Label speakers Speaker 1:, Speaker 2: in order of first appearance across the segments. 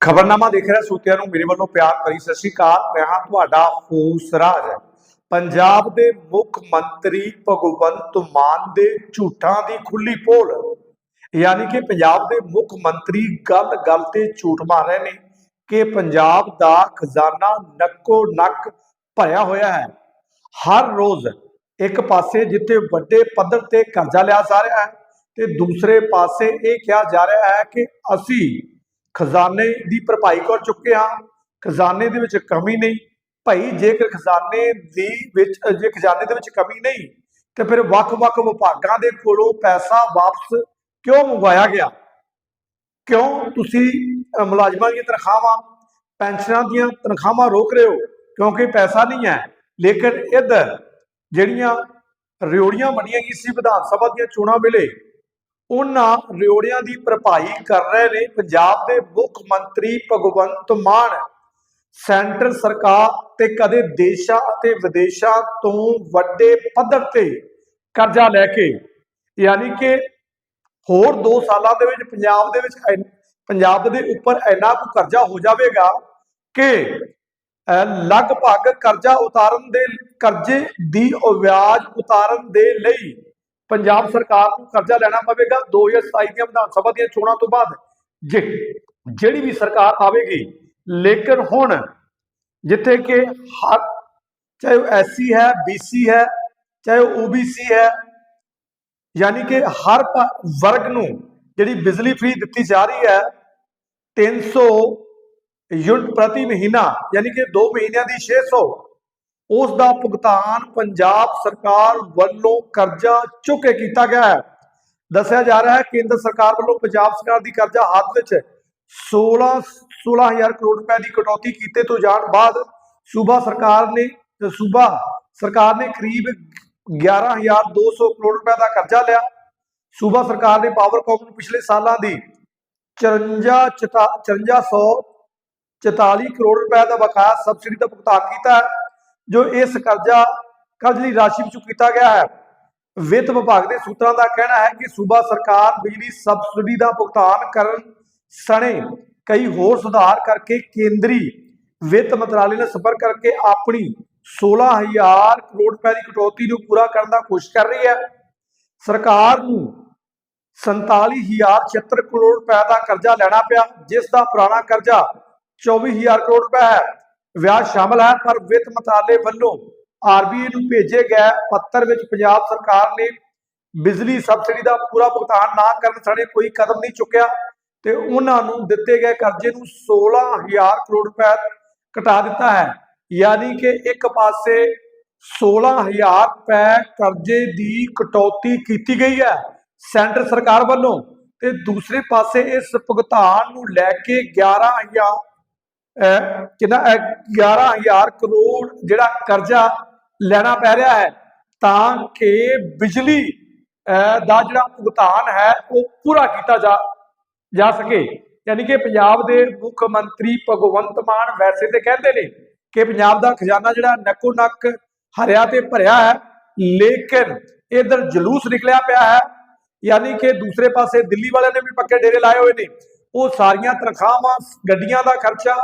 Speaker 1: ਖਬਰਨਾਮਾ ਦੇਖ ਰਿਹਾ ਸੂਤਿਆਂ ਨੂੰ ਮੇਰੇ ਵੱਲੋਂ ਪਿਆਰ ਭਰੀ ਸਤਿ ਸ਼੍ਰੀ ਅਕਾਲ। ਮੈਂ ਹਾਂ ਤੁਹਾਡਾ ਹੋਸਰਾਜ। ਪੰਜਾਬ ਦੇ ਮੁੱਖ ਮੰਤਰੀ ਭਗਵੰਤ ਮਾਨ ਦੇ ਝੂਠਾਂ ਦੀ ਖੁੱਲੀ ਪੋਲ। ਯਾਨੀ ਕਿ ਪੰਜਾਬ ਦੇ ਮੁੱਖ ਮੰਤਰੀ ਗੱਲ ਗੱਲ ਤੇ ਝੂਠ ਮਾਰ ਰਹੇ ਨੇ ਕਿ ਪੰਜਾਬ ਦਾ ਖਜ਼ਾਨਾ ਨੱਕੋ ਨੱਕ ਭਰਿਆ ਹੋਇਆ ਹੈ। ਹਰ ਰੋਜ਼ ਇੱਕ ਪਾਸੇ ਜਿੱਥੇ ਵੱਡੇ ਪੱਧਰ ਤੇ ਕਰਜ਼ਾ ਲਿਆ ਜਾ ਰਿਹਾ ਹੈ ਤੇ ਦੂਸਰੇ ਪਾਸੇ ਇਹ ਕਿਹਾ ਜਾ ਰਿਹਾ ਹੈ ਕਿ ਅਸੀਂ ਖਜ਼ਾਨੇ ਦੀ ਭਰਪਾਈ ਕਰ ਚੁੱਕੇ ਹਾਂ, ਖਜ਼ਾਨੇ ਦੇ ਵਿੱਚ ਕਮੀ ਨਹੀਂ। ਭਾਈ, ਜੇਕਰ ਖਜ਼ਾਨੇ ਦੀ ਵਿੱਚ, ਜੇ ਖਜ਼ਾਨੇ ਦੇ ਵਿੱਚ ਕਮੀ ਨਹੀਂ, ਤੇ ਫਿਰ ਵੱਖ-ਵੱਖ ਵਿਭਾਗਾਂ ਦੇ ਕੋਲੋਂ ਪੈਸਾ ਵਾਪਸ ਕਿਉਂ ਮੰਗਵਾਇਆ ਗਿਆ? ਕਿਉਂ ਤੁਸੀਂ ਮੁਲਾਜ਼ਮਾਂ ਦੀਆਂ ਤਨਖਾਹਾਂ, ਪੈਨਸ਼ਨਾਂ ਦੀਆਂ ਤਨਖਾਹਾਂ ਰੋਕ ਰਹੇ ਹੋ? ਕਿਉਂਕਿ ਪੈਸਾ ਨਹੀਂ ਹੈ। ਲੇਕਿਨ ਇੱਧਰ ਜਿਹੜੀਆਂ ਰਿਓੜੀਆਂ ਬਣੀਆਂ ਗਈ ਸੀ ਵਿਧਾਨ ਸਭਾ ਦੀਆਂ ਚੋਣਾਂ ਵੇਲੇ ਉਹਨਾਂ ਰਿਓੜੀਆਂ ਦੀ ਭਰਪਾਈ ਕਰ ਰਹੇ ਨੇ। ਪੰਜਾਬ ਦੇ ਮੁੱਖ ਮੰਤਰੀ ਭਗਵੰਤ ਮਾਨ, ਸੈਂਟਰ ਸਰਕਾਰ ਤੇ ਕਦੇ ਦੇਸ਼ਾਂ ਅਤੇ ਵਿਦੇਸ਼ਾਂ ਤੋਂ ਵੱਡੇ ਪੱਧਰ ਤੇ ਕਰਜ਼ਾ ਲੈ ਕੇ, ਯਾਨੀ ਕਿ ਹੋਰ 2 ਸਾਲਾਂ ਦੇ ਵਿੱਚ ਪੰਜਾਬ ਦੇ ਵਿੱਚ ਪੰਜਾਬ ਦੇ ਉੱਪਰ ਇੰਨਾ ਕੁ ਕਰਜ਼ਾ ਹੋ ਜਾਵੇਗਾ ਕਿ ਲਗਭਗ ਕਰਜ਼ਾ ਉਤਾਰਨ ਦੇ, ਕਰਜ਼ੇ ਦੀ ਉਹ ਵਿਆਜ ਉਤਾਰਨ ਦੇ ਲਈ ਪੰਜਾਬ ਸਰਕਾਰ ਨੂੰ ਕਰਜ਼ਾ ਲੈਣਾ ਪਵੇਗਾ। 2027 ਦੀਆਂ ਵਿਧਾਨ ਸਭਾ ਦੀਆਂ ਚੋਣਾਂ ਤੋਂ ਬਾਅਦ ਜਿਹੜੀ ਵੀ ਸਰਕਾਰ ਆਵੇਗੀ, ਲੇਕਿਨ ਹੁਣ ਜਿੱਥੇ ਕਿ ਹਰ ਚਾਹੇ ਉਹ ਐਸਸੀ ਹੈ ਬੀਸੀ ਹੈ, ਚਾਹੇ ਉਹ ਓਬੀਸੀ ਹੈ, ਯਾਨੀ ਕਿ ਹਰ ਵਰਗ ਨੂੰ ਜਿਹੜੀ ਬਿਜਲੀ ਫ੍ਰੀ ਦਿੱਤੀ ਜਾ ਰਹੀ ਹੈ 300 ਯੂਨਿਟ ਪ੍ਰਤੀ ਮਹੀਨਾ, ਯਾਨੀ ਕਿ 2 ਮਹੀਨਿਆਂ ਦੀ 600 ਉਸ ਦਾ ਭੁਗਤਾਨ ਪੰਜਾਬ ਸਰਕਾਰ ਵੱਲੋਂ ਕਰਜ਼ਾ ਚੁੱਕ ਕੇ ਕੀਤਾ ਗਿਆ ਹੈ। ਦੱਸਿਆ ਜਾ ਰਿਹਾ ਹੈ, ਕੇਂਦਰ ਸਰਕਾਰ ਵੱਲੋਂ ਪੰਜਾਬ ਸਰਕਾਰ ਦੀ ਕਰਜ਼ਾ ਹੱਦ ਵਿੱਚ 16 16000 ਕਰੋੜ ਰੁਪਏ ਦੀ ਕਟੌਤੀ ਕੀਤੇ ਤੋਂ ਜਾਣ ਬਾਅਦ ਸੂਬਾ ਸਰਕਾਰ ਨੇ, ਸੂਬਾ ਸਰਕਾਰ ਨੇ ਕਰੀਬ 11200 ਕਰੋੜ ਰੁਪਏ ਦਾ ਕਰਜ਼ਾ ਲਿਆ। ਸੂਬਾ ਸਰਕਾਰ ਨੇ ਪਾਵਰਕਾਮ ਨੂੰ ਪਿਛਲੇ ਸਾਲਾਂ ਦੀ 54 5400 44 ਕਰੋੜ ਰੁਪਏ ਦਾ ਬਕਾਇਆ ਸਬਸਿਡੀ ਦਾ ਭੁਗਤਾਨ ਕੀਤਾ ਹੈ। ਜੋ ਇਸ ਕਰਜ਼ਾ, ਕਰਜ਼ ਦੀ ਰਾਸ਼ੀ ਵਿੱਚੋਂ ਕੀਤਾ ਗਿਆ ਹੈ। ਵਿੱਤ ਵਿਭਾਗ ਦੇ ਸੂਤਰਾਂ ਦਾ ਕਹਿਣਾ ਹੈ ਕਿ ਸੂਬਾ ਸਰਕਾਰ ਬਿਜਲੀ ਸਬਸਿਡੀ ਦਾ ਭੁਗਤਾਨ ਕਰਨ ਸਣੇ ਕਈ ਹੋਰ ਸੁਧਾਰ ਕਰਕੇ ਕੇਂਦਰੀ ਵਿੱਤ ਮੰਤਰਾਲੇ ਨਾਲ ਸੰਪਰਕ ਕਰਕੇ ਆਪਣੀ 16000 ਕਰੋੜ ਰੁਪਏ ਦੀ ਕਟੌਤੀ ਨੂੰ ਪੂਰਾ ਕਰਨ ਦਾ ਕੋਸ਼ਿਸ਼ ਕਰ ਰਹੀ ਹੈ। ਸਰਕਾਰ ਨੂੰ 47076 ਕਰੋੜ ਰੁਪਏ ਦਾ ਕਰਜ਼ਾ ਲੈਣਾ ਪਿਆ, ਜਿਸ ਦਾ ਪੁਰਾਣਾ ਕਰਜ਼ਾ 24000 ਕਰੋੜ ਰੁਪਏ ਹੈ। ਵਿਆਜ ਸ਼ਾਮਲ ਹੈ, ਪਰ ਵਿੱਤ ਮੰਤਰਾਲੇ ਵੱਲੋਂ ਆਰਬੀਆਈ ਨੂੰ ਭੇਜੇ ਗਏ ਪੱਤਰ ਵਿੱਚ ਪੰਜਾਬ ਸਰਕਾਰ ਨੇ ਬਿਜਲੀ ਸਬਸਿਡੀ ਦਾ ਪੂਰਾ ਭੁਗਤਾਨ ਨਾ ਕਰਨ ਸਣੇ ਕੋਈ ਕਦਮ ਨਹੀਂ ਚੁੱਕਿਆ ਤੇ ਉਹਨਾਂ ਨੂੰ ਦਿੱਤੇ ਗਏ ਕਰਜ਼ੇ ਨੂੰ 16000 ਕਰੋੜ ਰੁਪਏ ਘਟਾ ਦਿੱਤਾ ਹੈ। ਯਾਨੀ ਕਿ ਇੱਕ ਪਾਸੇ 16000 ਰੁਪਏ ਕਰਜ਼ੇ ਦੀ ਕਟੌਤੀ ਕੀਤੀ ਗਈ ਹੈ ਸੈਂਟਰ ਸਰਕਾਰ ਵੱਲੋਂ ਤੇ ਦੂਸਰੇ ਪਾਸੇ ਇਸ ਭੁਗਤਾਨ ਨੂੰ ਲੈ ਕੇ 11000 ਅਹ ਕਿੰਨਾ, ਅਹ 11000 ਕਰੋੜ ਜਿਹੜਾ ਕਰਜ਼ਾ ਲੈਣਾ ਪੈ ਰਿਹਾ ਹੈ, ਤਾਂ ਕਿ ਬਿਜਲੀ ਦਾ ਜਿਹੜਾ ਭੁਗਤਾਨ ਹੈ, ਉਹ ਪੂਰਾ ਕੀਤਾ ਜਾ ਜਾ ਸਕੇ। ਯਾਨੀ ਕਿ ਪੰਜਾਬ ਦੇ ਮੁੱਖ ਮੰਤਰੀ ਭਗਵੰਤ ਮਾਨ ਵੈਸੇ ਤੇ ਕਹਿੰਦੇ ਨੇ ਕਿ ਪੰਜਾਬ ਦਾ ਖਜ਼ਾਨਾ ਜਿਹੜਾ ਨੱਕੋ ਨੱਕ ਹਰਿਆ ਤੇ ਭਰਿਆ ਹੈ, ਲੇਕਿਨ ਇਧਰ ਜਲੂਸ ਨਿਕਲਿਆ ਪਿਆ ਹੈ। ਯਾਨੀ ਕਿ ਦੂਸਰੇ ਪਾਸੇ ਦਿੱਲੀ ਵਾਲਿਆਂ ਨੇ ਵੀ ਪੱਕੇ ਡੇਰੇ ਲਾਏ ਹੋਏ ਨੇ। ਉਹ ਸਾਰੀਆਂ ਤਨਖਾਹਾਂ, ਗੱਡੀਆਂ ਦਾ ਖਰਚਾ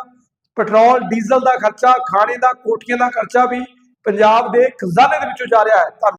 Speaker 1: ਪੈਟਰੋਲ, ਡੀਜ਼ਲ ਦਾ ਖਰਚਾ, ਖਾਣੇ ਦਾ, ਕੋਠੀਆਂ ਦਾ ਖਰਚਾ ਵੀ ਪੰਜਾਬ ਦੇ ਖਜ਼ਾਨੇ ਦੇ ਵਿੱਚੋਂ ਜਾ ਰਿਹਾ ਹੈ। ਧੰਨਵਾਦ।